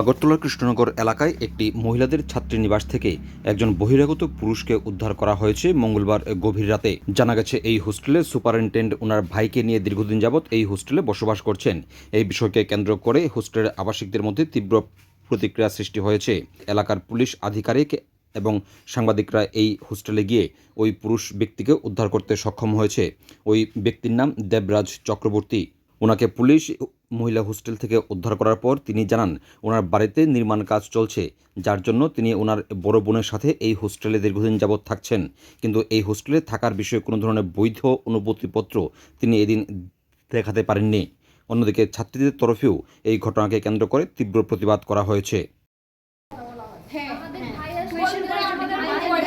আগরতলার কৃষ্ণনগর এলাকায় একটি মহিলাদের ছাত্রীনিবাস থেকে একজন বহিরাগত পুরুষকে উদ্ধার করা হয়েছে মঙ্গলবার গভীর রাতে। জানা গেছে, এই হোস্টেলে সুপারিনটেন্ডেন্ট ওনার ভাইকে নিয়ে দীর্ঘদিন যাবৎ এই হোস্টেলে বসবাস করছেন। এই বিষয়কে কেন্দ্র করে হোস্টেলের আবাসিকদের মধ্যে তীব্র প্রতিক্রিয়া সৃষ্টি হয়েছে। এলাকার পুলিশ আধিকারিক এবং সাংবাদিকরা এই হোস্টেলে গিয়ে ওই পুরুষ ব্যক্তিকে উদ্ধার করতে সক্ষম হয়েছে। ওই ব্যক্তির নাম দেবরাজ চক্রবর্তী। ওনাকে পুলিশ মহিলা হোস্টেল থেকে উদ্ধার করার পর তিনি জানান ওনার বাড়িতে নির্মাণ কাজ চলছে যার জন্য তিনি ওনার বড় বোনের সাথে এই হোস্টেলে দীর্ঘদিন যাবৎ থাকছেন। কিন্তু এই হোস্টেলে থাকার বিষয়ে কোনো ধরনের বৈধ অনুমতিপত্র তিনি এদিন দেখাতে পারেননি। অন্যদিকে ছাত্রীদের তরফেও এই ঘটনাকে কেন্দ্র করে তীব্র প্রতিবাদ করা হয়েছে। হ্যাঁ আমাদের হ্যাঁ। হয়।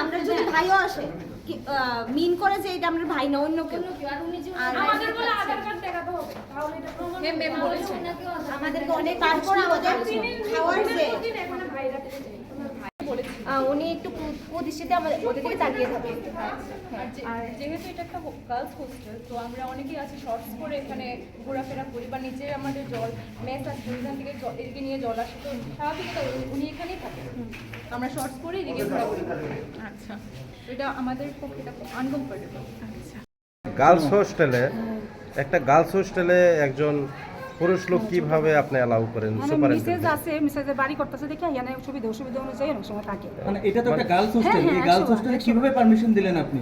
আমরা যদি ভাইও আসে। মিন করে যে এটা আমার ভাই না অন্য কেউ। আমাদের বলে আধার কার্ড দেখাতে হবে। তাহলে এটা প্রমাণ হ্যাঁ, ম্যাম বলেছেন। আমাদের অনেক কাজ আমাদেরকে অনেক হবে। আমাদের খাওয়ার যে উনি একটু কুদৃষ্টিতে আমাদের ওদের দিকে তাকিয়ে থাকে। আর যেহেতু এটা একটা গার্লস হোস্টেল তো আমরা অনেকেই আছি শর্টস করে এখানে ঘোরাফেরা করি বা নিচে আমাদের জল মেস আছে ওইখান থেকে জল এদিকে নিয়ে জল আসে। তো স্বাভাবিক উনি- উনি এখানেই থাকেন আমরা শর্টস করে এদিকে ঘোরাঘুরি করি। আচ্ছা। এটা আমাদের পক্ষে এটা আনকমফোর্টেবল আচ্ছা। গার্লস হোস্টেলে একটা গার্লস হোস্টেলে একজন পুরুষ লোক কীভাবে আপনি অ্যালাউ করেন? মানে সুপারিনটেন্ডেন্ট আছে মিসেজের বাড়ি করতেছে দেখে এখানে সুবিধা অসুবিধা অনুযায়ী অনেক সময় থাকে। মানে এটা তো একটা গার্লস হোস্টেল হ্যাঁ, এই হ্যাঁ, গার্লস হোস্টেলে কীভাবে পারমিশন দিলেন আপনি?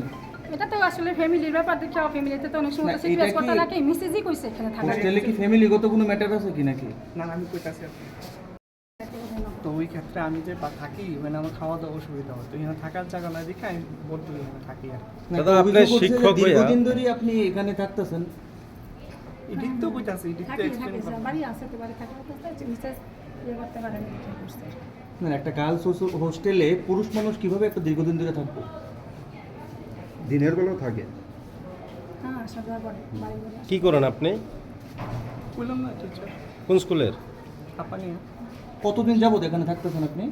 এটা তো আসলে ফ্যামিলির ব্যাপার দেখে ফ্যামিলিতে তো অনেক সময় সিরিয়াস কথা লাগে মিসেজই কইছে এখানে থাকা হোস্টেলে কি ফ্যামিলিগত কোনো ম্যাটার আছে কি নাকি? না আমি কইতাছি আপনি তো ওই ক্ষেত্রে আমি যে থাকি মানে আমার খাওয়া দাওয়া অসুবিধা হয়। এখানে থাকার জায়গা না দেখে আমি বলতে এখানে থাকি আর না, দাদা, আপনি করছে যে শিক্ষক হইয়া- দীর্ঘদিন ধরে আপনি এখানে থাকতেছেন। তো কইতাছি এদিক তো থাকি থাকি বাড়ি আছে তো বাড়ি থাকা কথা মিসেজ ইয়ে করতে পারে না এটা করছে। না একটা গার্লস হোস্টেলে পুরুষ মানুষ কীভাবে একটা দীর্ঘদিন ধরে থাকবে? দিনের বেলাও থাকে। হ্যাঁ আসা যাওয়া করে বাড়ি কি করেন আপনি? বললাম না টিচার কোন স্কুলের? আপনি কতদিন যাবত এখানে থাকতেছেন আপনি?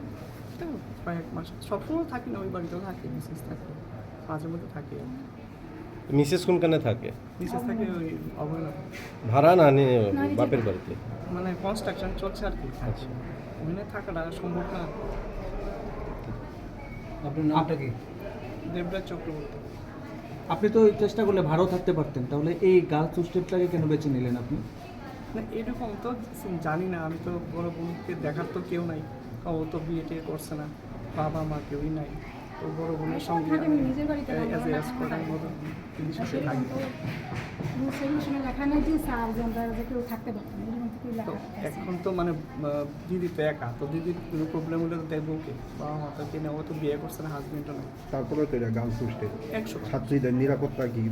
তো কয়েক মাস। সবসময় থাকি না ওই বাড়িতেও থাকি বিশেষ থাকে। মাঝে মধ্যে থাকি। মিসেস কোনখানে থাকে। বিশেষ থাকে ওই অবহেলা ভাড়া না নি না, নিজের বাপের বাড়িতে? মানে কনস্ট্রাকশন চলছে আর কি। আচ্ছা। ওখানে থাকাটা সম্ভব না। আপনার নামটা কি? দেবরাজ চক্রবর্তী। আপনি তো চেষ্টা করলে ভাড়াও থাকতে পারতেন। তাহলে এই গার্লস হোস্টেলটাকে কেন বেছে নিলেন আপনি? না এরকম তো জানি না। আমি তো বড় বোনকে দেখার তো কেউ নাই। ও তো বিয়ে টিয়ে করছে না। বাবা মা কেউই নাই। তো বড় বোনের সঙ্গে আমি অ্যাজ এ মতো সাথে থাকি। এখন তো মানে দিদি তো একা তো দিদির কোনো প্রবলেম হলে তো দেখব কে বাবা মা তো কিনে ও তো বিয়ে করছে না হাজবেন্ডও নেই। তারপরে তো এটা গার্লস হোস্টেল। একশো ছাত্রীদের নিরাপত্তা কি?